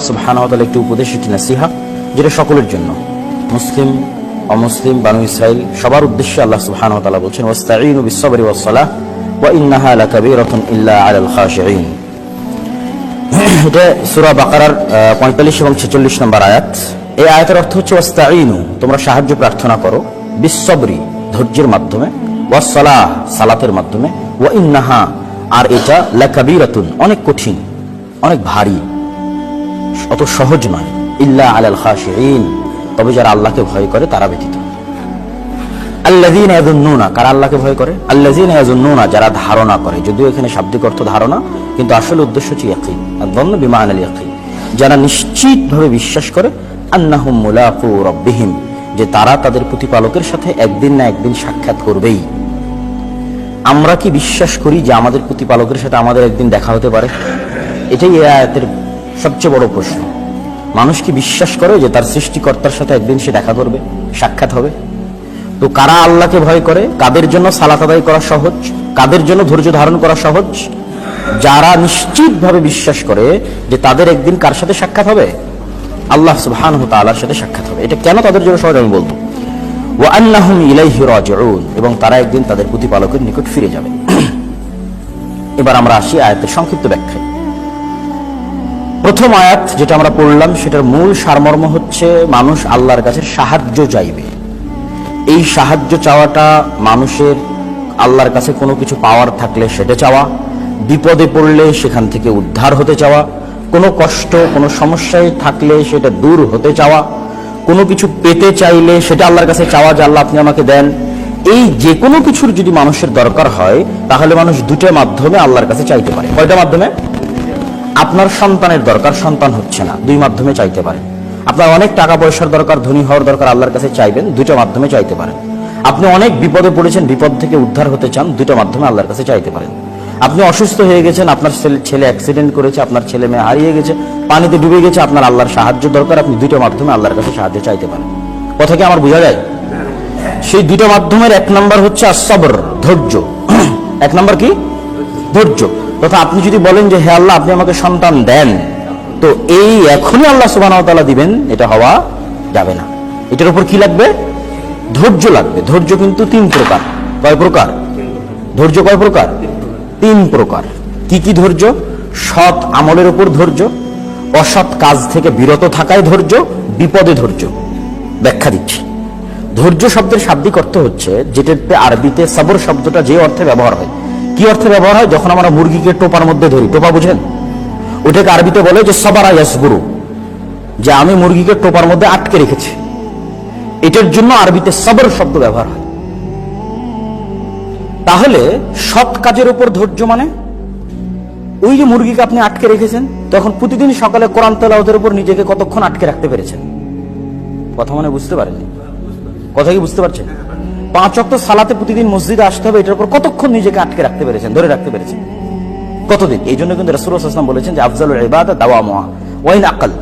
সুবহানাহু একটি উপদেশ, একটি নাসিহা, যেটা সকলের জন্য। মুসলিম, অমুসলিম, বানু ইসরাইল, সবার উদ্দেশ্যে আল্লাহ সুবহানাহু ওয়া বলছেন, ওয়াস্তাঈনু বিস-সাবরি ওয়াস-সালাহ, ওয়া ইন্নাহা ইল্লা আলাল খাশিঈন। এটা সূরা বাকারার পঁয়তাল্লিশ এবং ছেচল্লিশ নম্বর আয়াত। এই আয়াতের অর্থ হচ্ছে তোমরা সাহায্য প্রার্থনা করো বিশ্ববরি ধৈর্যের মাধ্যমে ওয়াসলাহ সালাতের মাধ্যমে, ওয়া ইন্নাহা, আর এটা লাকাবীরাতুন, অনেক কঠিন, অনেক ভারী অত সহজ নয়। ইল্লা আলাল খাশিঈন। তবে যারা আল্লাহকে ভয় করে, তারা ব্যতীত। আল্লাযীনা ইয়াযুন্নুনা, কারা আল্লাহকে ভয় করে? আল্লাযীনা ইয়াযুন্নুনা, যারা ধারণা করে। যদিও এখানে শাব্দিক অর্থ ধারণা, কিন্তু আসলে উদ্দেশ্য হচ্ছে ইয়াকিন। বিমা'নাল ইয়াকিন। যারা নিশ্চিতভাবে বিশ্বাস করে, আন্নাহুম মুলাকু যে তারা তাদের প্রতিপালকের সাথে একদিন না একদিন সাক্ষাৎ করবেই। আমরা কি বিশ্বাস করি যে আমাদের প্রতিপালকের সাথে আমাদের একদিন দেখা হতে পারে? এটাই এই আয়াতের সবচেয়ে বড় প্রশ্ন। মানুষ কি বিশ্বাস করে যে তার সৃষ্টিকর্তার সাথে একদিন সে দেখা করবে, সাক্ষাৎ হবে? তো কারা আল্লাহকে ভয় করে? কাদের জন্য সালাত আদায় করা সহজ? কাদের জন্য ধৈর্য ধারণ করা সহজ? যারা নিশ্চিতভাবে বিশ্বাস করে যে তাদের একদিন কার সাথে সাক্ষাৎ হবে? আল্লাহ সুবহানাহু তাআলার সাথে সাক্ষাৎ হবে। এটা কেন তাদের জন্য সহজ আমি বলব? ওয়া আন্নাহুম ইলাইহি রাজিউন। এবং তারা একদিন তাদের প্রতিপালকের নিকট ফিরে যাবে। এবার আমরা আসি আয়াতের সংক্ষিপ্ত ব্যাখ্যায়। প্রথম আয়াত যেটা আমরা পড়লাম, সেটার মূল সারমর্ম হচ্ছে মানুষ আল্লাহর কাছে সাহায্য চাইবে। এই সাহায্য চাওয়াটা মানুষের আল্লাহর কাছে কোনো কিছু পাওয়ার থাকলে সেটা চাওয়া, বিপদে পড়লে সেখান থেকে উদ্ধার হতে চাওয়া, কোনো কষ্ট, কোনো সমস্যায় থাকলে সেটা দূর হতে চাওয়া, কোনো কিছু পেতে চাইলে সেটা আল্লাহর কাছে চাওয়া যে আল্লাহ আপনি আমাকে দেন। এই যে কোনো কিছুর যদি মানুষের দরকার হয়, তাহলে মানুষ দুটো মাধ্যমে আল্লাহর কাছে চাইতে পারে। কয়টা মাধ্যমে? আপনার সন্তানের দরকার, সন্তান হচ্ছে না। দুই মাধ্যমে চাইতে পারেন। আপনার অনেক টাকা পয়সার দরকার, ধনী হওয়ার দরকার আল্লাহর কাছে চাইবেন, দুটো মাধ্যমে চাইতে পারেন। আপনি অনেক বিপদে পড়েছেন, বিপদ থেকে উদ্ধার হতে চান, দুটো মাধ্যমে আল্লাহর কাছে চাইতে পারেন। আপনি অসুস্থ হয়ে গেছেন, আপনার ছেলে অ্যাক্সিডেন্ট করেছে, আপনার ছেলে মেয়ে হারিয়ে গেছে, পানিতে ডুবে গেছে, আপনার আল্লাহর সাহায্য দরকার, আপনি দুটো মাধ্যমে আল্লাহর কাছে সাহায্য চাইতে পারেন। কথা কি আমার বোঝা যায়? সেই দুটো মাধ্যমের এক নম্বর হচ্ছে আসবর ধৈর্য। এক নম্বর কি? ধৈর্য। তথা আপনি যদি বলেন যে, হে আল্লাহ, আপনি আমাকে সন্তান দেন, তো এই এখনই আল্লাহ সুবাহ দিবেন, এটা হওয়া যাবে না। এটার উপর কি লাগবে? ধৈর্য লাগবে। ধৈর্য কিন্তু তিন প্রকার। কয় প্রকার? ধৈর্য কয় প্রকার? তিন প্রকার। কি কি ধৈর্য? সৎ আমলের উপর ধৈর্য, অসৎ কাজ থেকে বিরত থাকায় ধৈর্য, বিপদে ধৈর্য। ব্যাখ্যা দিচ্ছি। ধৈর্য শব্দের শাব্দিক অর্থ হচ্ছে, যেটাতে আরবিতে সবর শব্দটা যে অর্থে ব্যবহার হয় কি অর্থে ব্যবহার হয়? যখন আমরা মুরগিকে টোপার মধ্যে ধরি, টোপা বুঝেন ওটাকে আরবিতে বলে যে সবারা ইয়াসগুরু, যে আমি মুরগিকে টোপার মধ্যে আটকে রেখেছি। এটার জন্য আরবিতে সবর শব্দ ব্যবহার হয়। তাহলে সৎ কাজের উপর ধৈর্য মানে? ওই যে মুরগিকে আপনি আটকে রেখেছেন, তখন প্রতিদিন সকালে কোরআন তেলাওয়াতের উপর নিজেকে কতক্ষণ আটকে রাখতে পেরেছেন? কথা মানে বুঝতে পারেননি? কথা কি বুঝতে পারছেন? পাঁচ অক্ট সালাতে প্রতিদিন মসজিদে আসতে হবে, এটার উপর কতক্ষণ নিজেকে আটকে রাখতে পেরেছেন, ধরে রাখতে পেরেছেন? কতদিন? এই জন্য কিন্তু রসুল আসলাম বলেছেন যে আফজাল ইবাদত দাওয়া মোয়া ওয়াইন আকাল।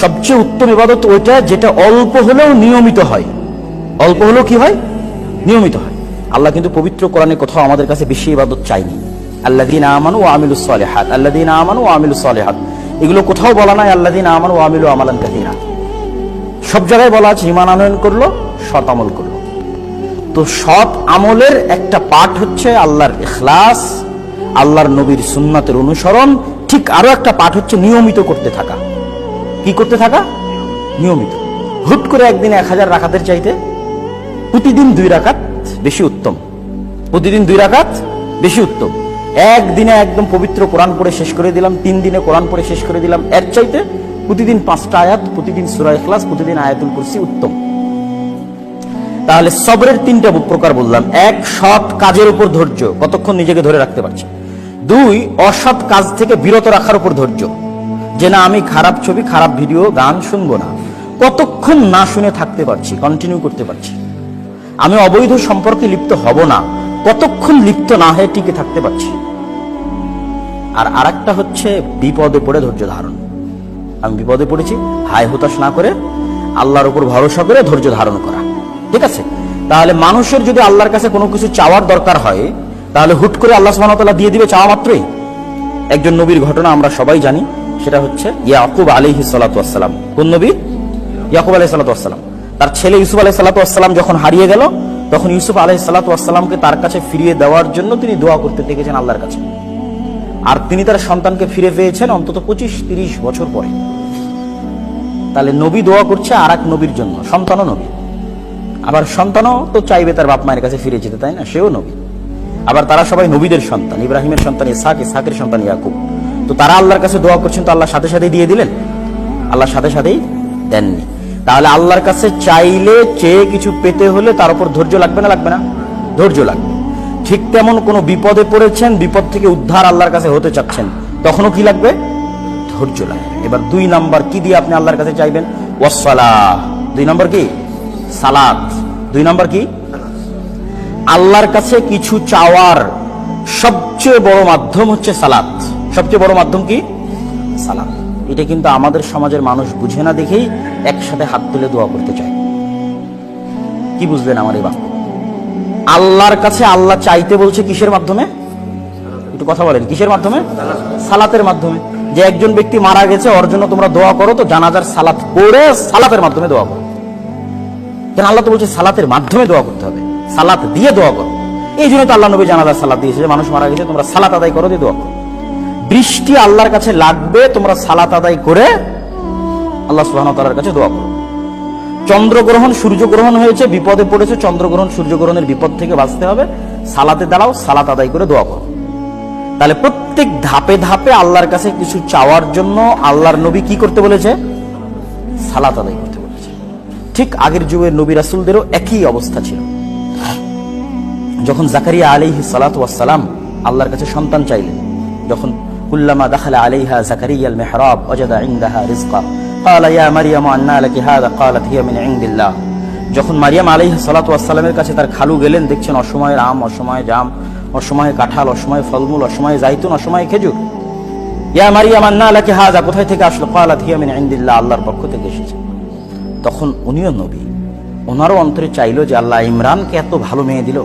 সবচেয়ে উত্তম ইবাদত ওইটা যেটা অল্প হলেও নিয়মিত হয়। অল্প হলেও কি হয়? নিয়মিত হয়। আল্লাহ কিন্তু পবিত্র কোরআনে কোথাও আমাদের কাছে বেশি ইবাদত চাইনি আল্লাদিন আমানু ও আমিলু সালেহাত আল্লাদিন আমানু ও আমিলু সালেহাত। এগুলো কোথাও বলা নাই আল্লাদিন আমানু ও আমিলু আমালান কাহিরা সব জায়গায় বলা আছে ইমান আনয়ন করল আমল করল। তো সৎ আমলের একটা পাঠ হচ্ছে আল্লাহর ইখলাস, আল্লাহর নবীর সুন্নাতের অনুসরণ, ঠিক আরও একটা পাঠ হচ্ছে নিয়মিত করতে থাকা। কি করতে থাকা? নিয়মিত। হুট করে একদিন এক হাজার রাখাতের চাইতে প্রতিদিন দুই রাকাত বেশি উত্তম। প্রতিদিন দুই রাকাত বেশি উত্তম। একদিনে একদম পবিত্র কোরআন পড়ে শেষ করে দিলাম, তিন দিনে কোরআন পড়ে শেষ করে দিলাম, এর চাইতে প্রতিদিন পাঁচটা আয়াত, প্রতিদিন সুরা ইখলাস, প্রতিদিন আয়াতুল কুরসি উত্তম। তাহলে সবরের তিনটা প্রকার বললাম। এক, সৎ কাজের উপর ধৈর্য, কতক্ষণ নিজেকে ধরে রাখতে পারছি। দুই, অসৎ কাজ থেকে বিরত রাখার উপর ধৈর্য। যে না, আমি খারাপ ছবি, খারাপ ভিডিও, গান শুনব না। কতক্ষণ না শুনে থাকতে পারছি কন্টিনিউ করতে পারছি। আমি অবৈধ সম্পর্কে লিপ্ত হব না, কতক্ষণ লিপ্ত না হয়ে টিকে থাকতে পারছি। আর আরেকটা হচ্ছে বিপদে পড়ে ধৈর্য ধারণ। আমি বিপদে পড়েছি, হায় হতাশ না করে, আল্লাহর উপর ভরসা করে ধৈর্য ধারণ করা। ঠিক আছে? তাহলে মানুষের যদি আল্লাহর কাছে কোনো কিছু চাওয়ার দরকার হয়, তাহলে হুট করে আল্লাহ সুবহানাহু দিয়ে দিবে চাওয়া মাত্রই। একজন নবীর ঘটনা আমরা সবাই জানি, সেটা হচ্ছে ইয়াকুব আলিহি সালাতাম কোন নবী? ইয়াকুব আলহি সালাতাম তার ছেলে ইউসুফ আলহি সালাতাম যখন হারিয়ে গেল, তখন ইউসুফ আলহি সালাতামকে তার কাছে ফিরিয়ে দেওয়ার জন্য তিনি দোয়া করতে দেখেছেন আল্লাহর কাছে। আর তিনি তার সন্তানকে ফিরে পেয়েছেন অন্তত পঁচিশ তিরিশ বছর পরে। তাহলে নবী দোয়া করছে আর এক নবীর জন্য, সন্তানও নবী। আবার সন্তানও তো চাইবে তার বাপ মায়ের কাছে ফিরে যেতে, তাই না? সেও নবী। আবার তারা সবাই নবীদের সন্তান, ইব্রাহিমের সন্তান ইসাক ইসাকের সন্তান, ইয়াকুব। তো তারা আল্লাহর কাছে দোয়া করছেন, তো আল্লাহ সাথে সাথেই দিয়ে দিলেন? আল্লাহ সাথে সাথেই দেননি। তাহলে আল্লাহর কাছে চাইলে চেয়ে কিছু পেতে হলে তার উপর ধৈর্য লাগবে না লাগবে না? ধৈর্য লাগবে। ঠিক তেমন কোনো বিপদে পড়েছেন, বিপদ থেকে উদ্ধার আল্লাহর কাছে হতে চাচ্ছেন, তখনও কি লাগবে? ধৈর্য লাগবে। এবার দুই নাম্বার কি দিয়ে আপনি আল্লাহর কাছে চাইবেন? ওয়াসালা দুই নাম্বার কি? সালাত। দুই নম্বর কি? আল্লাহর কাছে কিছু চাওয়ার সবচেয়ে বড় মাধ্যম হচ্ছে সালাত। সবচেয়ে বড় মাধ্যম কি? সালাত। এটা কিন্তু আমাদের সমাজের মানুষ বুঝে না দেখেই একসাথে হাত তুলে দোয়া করতে চায়। কি বুঝলেন আমার এই বাক্য? আল্লাহর কাছে আল্লাহ চাইতে বলছে কিসের মাধ্যমে? একটু কথা বলেন, কিসের মাধ্যমে? সালাতের মাধ্যমে। যে একজন ব্যক্তি মারা গেছে, ওর জন্য তোমরা দোয়া করো, তো জানাজার সালাত করে সালাতের মাধ্যমে দোয়া করো। কেন আল্লাহ তো বলছে সালাতের মাধ্যমে দোয়া করতে হবে। সালাত দিয়ে দোয়া করো। এই জন্য তো আল্লাহ নবী জানাজার সালাত দিয়েছে যে মানুষ মারা গেছে, তোমরা সালাত আদায় করো, দিয়ে দোয়া করো। বৃষ্টি আল্লাহর কাছে লাগবে, তোমরা সালাত আদায় করে আল্লাহ সুবহানাহু ওয়া তাআলার কাছে দোয়া করো। চন্দ্রগ্রহণ সূর্যগ্রহণ হয়েছে, বিপদে পড়েছে, চন্দ্রগ্রহণ সূর্যগ্রহণের বিপদ থেকে বাঁচতে হবে। সালাতে দাঁড়াও, সালাত আদায় করে দোয়া করো। তাহলে প্রত্যেক ধাপে ধাপে আল্লাহর কাছে কিছু চাওয়ার জন্য আল্লাহর নবী কি করতে বলেছে? সালাত আদায় ঠিক আগের যুগের নবী রাসুলদেরও একই অবস্থা ছিল যখন জাকারিয়া আলাইহি সালাম আল্লাহর কাছে সন্তান চাইলেন যখন কুল্লামা দাখালা আলাইহা জাকারিয়া আল মেহরাব ওয়াজাদা ইনদাহা রিজকা قال يا مريم أنى لك هذا قالت هي من عند الله যখন মারিয়াম আলাইহি সালাতু ওয়াসসালামের কাছে তার খালু গেলেন দেখছেন অসময়ের আম অসময়ে জাম অসময়ে কাঁঠাল অসময়ে ফলমূল অসময়ে জাইতুন অসময়ে খেজুর ইয়া মারিয়াম আন্না লাকি হাজা কোথায় থেকে আসলো কালাত হিয়া মিন ইনদিল্লাহ আল্লাহর পক্ষ থেকে এসেছে তখন উনিও নবী। ওনারও অন্তরে চাইলো যে আল্লাহ ইমরানকে এত ভালো মেয়ে দিল।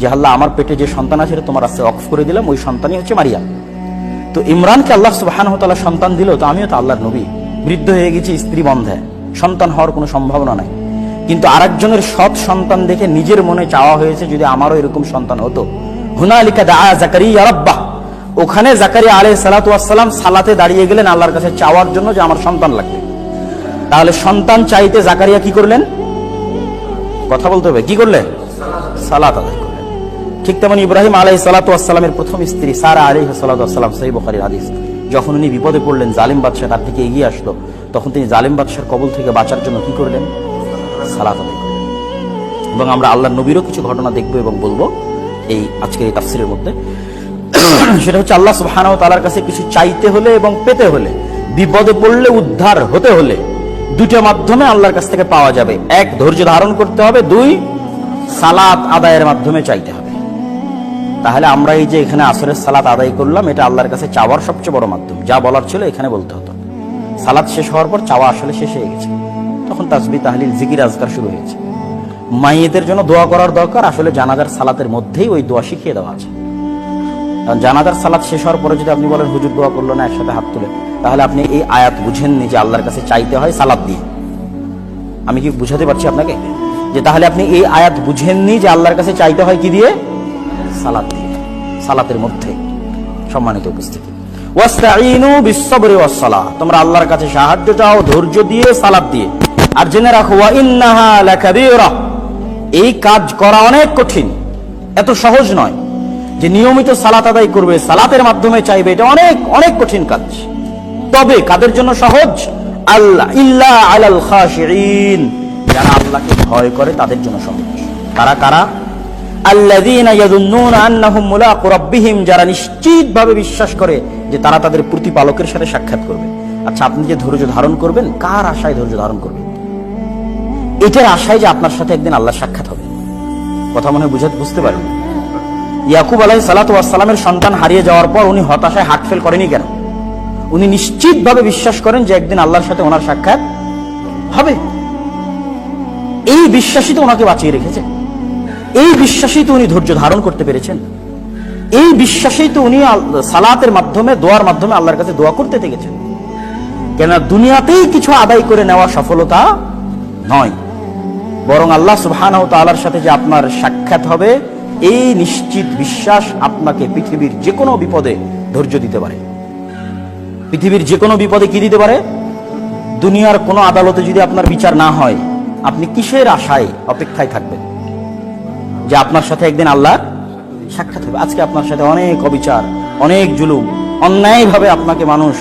যে আল্লাহ আমার পেটে যে সন্তান আছে তোমার অক্ষ করে দিলাম, ওই সন্তানই হচ্ছে মারিয়াম। তো ইমরানকে আল্লাহ সন্তান দিল, তো আমিও তো আল্লাহর নবী। বৃদ্ধ হয়ে গেছি, স্ত্রী বন্ধে। সন্তান হওয়ার কোনো সম্ভাবনা নাই। কিন্তু আরেকজনের সৎ সন্তান দেখে নিজের মনে চাওয়া হয়েছে, যদি আমারও এরকম সন্তান হতো। হুনালিকা দা জাকারিয়া রাব্বা ওখানে জাকারিয়া আলাইহিস সালাতু ওয়াসসালাম সালাতে দাঁড়িয়ে গেলেন আল্লাহর কাছে চাওয়ার জন্য যে আমার সন্তান লাগবে। তাহলে সন্তান চাইতে জাকারিয়া কি করলেন? কথা বলতে হবে। কি করলেন? সালাত আদায় করলেন। ঠিক তেমন ইব্রাহিম আলাই সালাতামের প্রথম স্ত্রী সারা আলী সালাতাম সেই বখারির হাদিস। যখন উনি বিপদে পড়লেন, জালিম বাদশাহ তার থেকে এগিয়ে আসলো, তখন তিনি জালিম বাদশার কবল থেকে বাঁচার জন্য কি করলেন? সালাত আদায় করলেন। এবং আমরা আল্লাহ নবীরও কিছু ঘটনা দেখব এবং বলব এই আজকের এই তাফসিরের মধ্যে। সেটা হচ্ছে আল্লাহ সুবহানাহু তাআলার কাছে কিছু চাইতে হলে এবং পেতে হলে, বিপদে পড়লে উদ্ধার হতে হলে দুটো মাধ্যমে আল্লাহর কাছ থেকে পাওয়া যাবে। এক, ধৈর্য ধারণ করতে হবে। দুই, সালাত আদায়ের মাধ্যমে চাইতে হবে। তাহলে আমরা এই যে এখানে আসরের সালাত আদায় করলাম, এটা আল্লাহর কাছে চাওয়ার সবচেয়ে বড় মাধ্যম। যা বলার ছিল এখানে বলতে হতো। সালাত শেষ হওয়ার পর চাওয়া আসলে শেষ হয়ে গেছে। তখন তাসবি তাহলিল, জিকির, আজকার শুরু হয়েছে। মাইয়েদের জন্য দোয়া করার দরকার। আসলে জানাজার সালাতের মধ্যেই ওই দোয়া শিখিয়ে দেওয়া আছে। কারণ জানাজার সালাত শেষ হওয়ার পরে যদি আপনি বলেন, হুজুর দোয়া করল না, একসাথে হাত তুলে, তাহলে আপনি এই আয়াত বুঝেননি যে আল্লাহর কাছে চাইতে হয় সালাদ দিয়ে। আমি কি বুঝাতে পারছি আপনাকে? যে তাহলে আপনি এই আয়াত বুঝেননি যে আল্লাহর কাছে চাইতে হয় কি দিয়ে? সালাদ দিয়ে, সালাতের মধ্যে। সম্মানিত উপস্থিতি। তোমরা আল্লাহর কাছে সাহায্য চাও, ধৈর্য দিয়ে সালাত দিয়ে। আর জেনে রাখো এই কাজ করা অনেক কঠিন, এত সহজ নয়। যে নিয়মিত সালাত আদায় করবে, সালাতের মাধ্যমে চাইবে, এটা অনেক অনেক কঠিন কাজ। তবে কাদের জন্য সহজ? আল্লাহ, ইল্লা আলাল খাশিঈন। যারা আল্লাহকে ভয় করে, তাদের জন্য সহজ। কারা কারা? আল্লাযীনা ইয়াযুন্নুনা আন্নাহুম মুলাকু রাব্বিহিম। যারা নিশ্চিতভাবে বিশ্বাস করে যে তারা তাদের প্রতিপালকের সাথে সাক্ষাৎ করবে। আচ্ছা আপনি যে ধৈর্য ধারণ করবেন, কার আশায় ধৈর্য ধারণ করবেন? এটার আশায় যে আপনার সাথে একদিন আল্লাহ সাক্ষাৎ হবে। কথা মনে বুঝাতে বুঝতে পারেন ইয়াকুব আলাই সালাতামের সন্তান হারিয়ে যাওয়ার পর উনি হতাশায় হাট ফেল করেনি কেন? উনি নিশ্চিতভাবে বিশ্বাস করেন যে একদিন আল্লাহর সাথে ওনার সাক্ষাৎ হবে। এই বিশ্বাসই তো ওনাকে বাঁচিয়ে রেখেছে। এই বিশ্বাসই তো উনি ধৈর্য ধারণ করতে পেরেছেন। এই বিশ্বাসেই তো উনি সালাতের মাধ্যমে, দোয়ার মাধ্যমে আল্লাহর কাছে দোয়া করতে থেকেছেন। কেন দুনিয়াতেই কিছু আদায় করে নেওয়া সফলতা নয়। বরং আল্লাহ তাআলার সাথে যে আপনার সাক্ষাৎ হবে এই নিশ্চিত বিশ্বাস আপনাকে পৃথিবীর যে কোনো বিপদে ধৈর্য দিতে পারে। পৃথিবীর যে কোনো বিপদে কি দিতে পারে? দুনিয়ার কোনো আদালতে যদি আপনার বিচার না হয়, আপনি কিসের আশায় অপেক্ষায় থাকবেন? যে আপনার সাথে একদিন আল্লাহ সাক্ষাৎ হবে। আজকে আপনার সাথে অনেক অবিচার, অনেক জুলুম, অন্যায়ভাবে আপনাকে মানুষ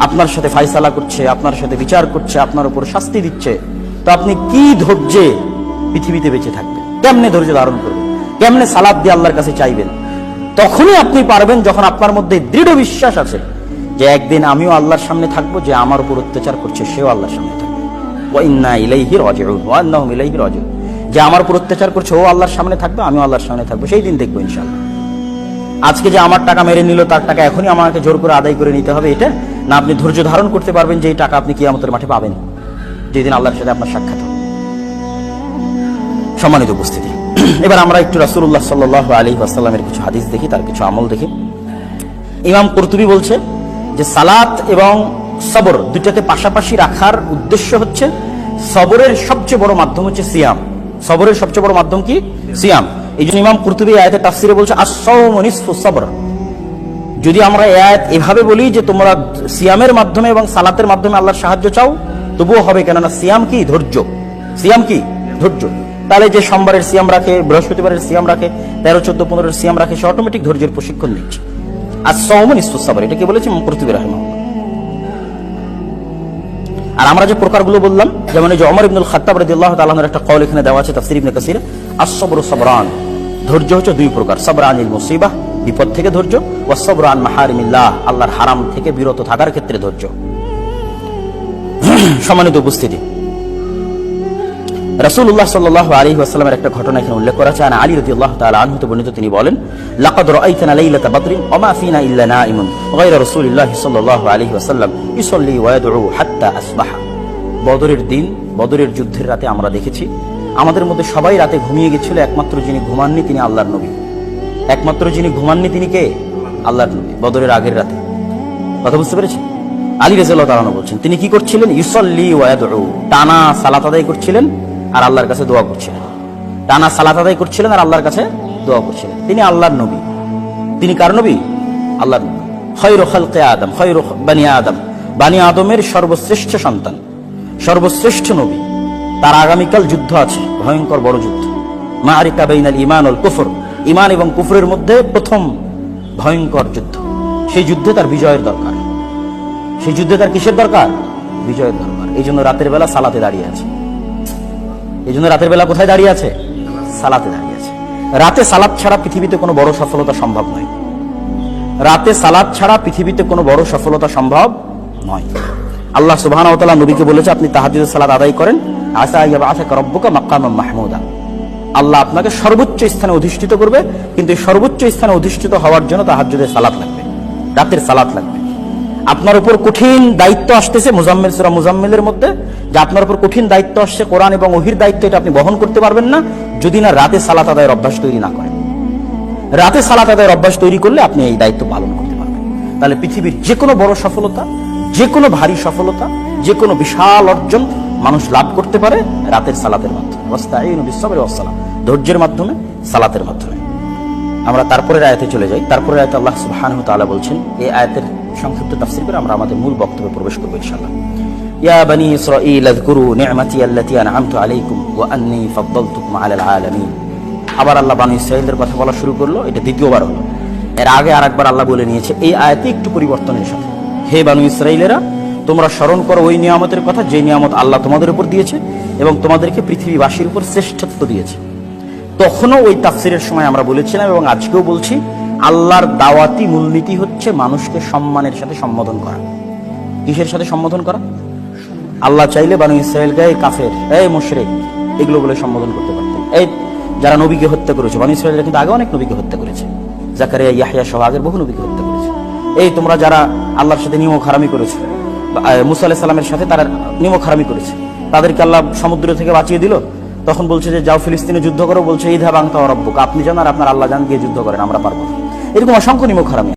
আপনার সাথে ফাইসালা করছে, আপনার সাথে বিচার করছে, আপনার উপর শাস্তি দিচ্ছে। তো আপনি কি ধৈর্যে পৃথিবীতে বেঁচে থাকবেন? কেমনে ধৈর্য ধারণ করবেন? কেমনে সালাদ দিয়ে আল্লাহর কাছে চাইবেন? তখনই আপনি পারবেন যখন আপনার মধ্যে দৃঢ় বিশ্বাস আছে যে একদিন আমিও আল্লাহর সামনে থাকব, যে আমার উপর অত্যাচার করছে, সেও আল্লাহর সামনে থাকবে। যে আমার উপর অত্যাচার করছে, ও আল্লাহর সামনে থাকবে, আমিও আল্লাহর সামনে থাকব। সেই দিন দেখব ইনশাআল্লাহ। আজকে যে আমার টাকা মেরে নিল, তার টাকা এখনই আমাকে জোর করে আদায় করে নিতে হবে, এটা না আপনি ধৈর্য ধারণ করতে পারবেন যে এই টাকা আপনি কিয়ামতের মাঠে পাবেন। যেদিন আল্লাহর সাথে আপনার সাক্ষাৎ হবে। সম্মানিত উপস্থিতি। এবার আমরা একটু রাসূলুল্লাহ সাল্লাল্লাহু আলাইহি ওয়াসাল্লামের কিছু হাদিস দেখি, তার কিছু আমল দেখি। ইমাম কর্তুবী বলছে যে সালাত এবং সবর দুটাকে পাশাপাশি রাখার উদ্দেশ্য হচ্ছে সবরের সবচেয়ে বড় মাধ্যম হচ্ছে সিয়াম। সবরের সবচেয়ে বড় মাধ্যম কি? সিয়াম। এই জন্য ইমাম কর্তুবী আয়াতে তাফসিরে বলছে আসফু সবর। যদি আমরা আয়াত এভাবে বলি যে তোমরা সিয়ামের মাধ্যমে এবং সালাতের মাধ্যমে আল্লাহর সাহায্য চাও, তবুও হবে কেননা সিয়াম কি? ধৈর্য। সিয়াম কি? ধৈর্য। তাহলে যে সোমবারের সিয়াম রাখে, বৃহস্পতিবারের সিয়াম রাখে, তেরো, চোদ্দ, পনেরোর সিয়াম রাখে, সে অটোমেটিক ধৈর্যের প্রশিক্ষণ নিচ্ছে। আর সৌমন ইস্তুসাবর এটা কি বলেছে কর্তুবী রাহমা আর আমরা যে প্রকারগুলো বললাম, যেমন যে অমর ইবনুল একটা কল এখানে দেওয়া আছে, তাফসীর ইবনে কাসির, আস-সবরু ধৈর্য হচ্ছে দুই প্রকার সাবরানিল মুসিবাহ, বিপদ থেকে ধৈর্য, ওয়া সাবরান মাহারিমিল্লাহ, আল্লাহর হারাম থেকে বিরত থাকার ক্ষেত্রে ধৈর্য। সম্মানিত উপস্থিতি। রাসূলুল্লাহ সাল্লাল্লাহু আলাইহি ওয়াসাল্লামের একটা ঘটনা এখানে উল্লেখ করা আছে। আর আলী রাদিয়াল্লাহু তাআলা আনহু তো বর্ণিত তিনি বলেন, লাকাদ রাআইতানা লাইলাতা বদরিন ওয়া মা ফিনা ইল্লা নাইমুন গায়রা রাসূলিল্লাহি সাল্লাল্লাহু আলাইহি ওয়াসাল্লাম ইউসাল্লি ওয়া ইয়াদউ হাত্তা আসবাহা। বদরের দিন, বদরের যুদ্ধের রাতে আমরা দেখেছি, আমাদের মধ্যে সবাই রাতে ঘুমিয়ে গেছিল, একমাত্র যিনি ঘুমাননি তিনি আল্লাহর নবী। একমাত্র যিনি ঘুমাননি তিনি কে? আল্লাহর নবী, বদরের আগের রাতে। কথা বুঝতে পেরেছি আলী রাজিয়াল্লাহু তাআলা বলছেন, তিনি কি করছিলেন? ইউসাল্লি ওয়া ইয়াদউ টানা সালাত আদায় করছিলেন আর আল্লাহর কাছে দোয়া করছিলেন। টানা সালাত আদায় করছিলেন আর আল্লাহর কাছে দোয়া করছিলেন। তিনি আল্লাহর নবী। তিনি কার নবী? আল্লাহর খালকে আদম আদম। আদমের সর্বশ্রেষ্ঠ সন্তান, সর্বশ্রেষ্ঠ নবী। তার আগামীকাল যুদ্ধ আছে, ভয়ঙ্কর বড় যুদ্ধ। মারিকা বাইনাল ইমান অল কুফর। ইমান এবং কুফরের মধ্যে প্রথম ভয়ঙ্কর যুদ্ধ। সেই যুদ্ধে তার বিজয়ের দরকার। সেই যুদ্ধে তার কিসের দরকার? বিজয়ের দরকার। এই জন্য রাতের বেলা সালাতে দাঁড়িয়ে আছে। এই জন্য রাতের বেলা কোথায় দাঁড়িয়ে আছে? সালাতে দাঁড়িয়ে আছে। রাতে সালাদ ছাড়া পৃথিবীতে কোনো বড় সফলতা সম্ভব নয়। রাতে সালাদ ছাড়া পৃথিবীতে কোনো বড় সফলতা সম্ভব নয়। আল্লাহ সুবহান নবীকে বলেছে, আপনি তাহাজুদের সালাদ আদায় করেন। আসা ইয়াবা আসাকা রব্বুকা মাকাম মাহমুদা। আল্লাহ আপনাকে সর্বোচ্চ স্থানে অধিষ্ঠিত করবে, কিন্তু সর্বোচ্চ স্থানে অধিষ্ঠিত হওয়ার জন্য তাহাজুদের সালাত লাগবে। রাতের সালাত লাগবে। আপনার উপর কঠিন দায়িত্ব আসতেছে মুজাম্মিল, সুরা মুজাম্মিলের মধ্যে, যে আপনার উপর কঠিন দায়িত্ব আসছে কোরআন এবং ওহির দায়িত্ব এটা আপনি বহন করতে পারবেন না, যদি না রাতে সালাত আদায়ের অভ্যাস তৈরি না করেন। রাতে সালাত আদায়ের অভ্যাস তৈরি করলে আপনি এই দায়িত্ব পালন করতে পারবেন। তাহলে পৃথিবীর যে কোনো বড় সফলতা, যে কোনো ভারী সফলতা, যে কোনো বিশাল অর্জন মানুষ লাভ করতে পারে রাতের সালাতের মাধ্যমে। ধৈর্যের মাধ্যমে সালাতের মাধ্যমে। আমরা তারপরের আয়াতে চলে যাই। তারপরে আয়াতে আল্লাহ সুবহানাহু তাআলা বলছেন, এই আয়াতের সংক্ষিপ্ত তাফসীর করে আমরা আমাদের মূল বক্তব্যে প্রবেশ করব ইনশাআল্লাহ। ইয়া বনি ইসরাঈল, আযকুরু নি'মাতি আল্লাতী আন'আমতু আলাইকুম ওয়া আন্নী ফাদ্দালতুকুম আলাল আলামিন। আবার আল্লাহ বানু ইসরাঈলদের কথা বলা শুরু করল, এটা দ্বিতীয়বার হলো। এর আগে আরেকবার আল্লাহ বলে নিয়েছে, এই আয়াতে একটু পরিবর্তনের সাথে। হে বানু ইসরাঈলেরা, তোমরা স্মরণ করো ওই নিয়ামতের কথা যে নিয়ামত আল্লাহ তোমাদের উপর দিয়েছে এবং তোমাদেরকে পৃথিবীবাসীর উপর শ্রেষ্ঠত্ব দিয়েছে। তখনও ওই তাফসিরের সময় আমরা বলেছিলাম এবং আজকেও বলছি আল্লাহর দাওয়াতি মূলনীতি হচ্ছে মানুষকে সম্মানের সাথে সম্বোধন করা। কিসের সাথে সম্বোধন করা? আল্লাহ চাইলে বানু ইসরায়েলকে, এই কাফের, এই মুশরিক, এগুলো বলে সম্বোধন করতে পারতেন। এই যারা নবীকে হত্যা করেছে, বানু ইসরায়েলরা কিন্তু আগে অনেক নবীকে হত্যা করেছে। জাকারিয়া ইয়াহিয়া সহ আগের বহু নবীকে হত্যা করেছে। এই তোমরা যারা আল্লাহর সাথে নিয়ম হারামি করেছে মুসা আলাহ সাল্লামের সাথে তারা নিয়ম হারামি করেছে, তাদেরকে আল্লাহ সমুদ্র থেকে বাঁচিয়ে দিল, তখন বলছে যে, যাও ফিলিস্তিনে যুদ্ধ করো, বলছে ঈদ হ্যাঁ বাংতা অরব্বুক আপনি জান আর আপনার আল্লাহ জান গিয়ে যুদ্ধ করেন, আমরা পারব না। এরকম অসংখ্য নিমক হারামি।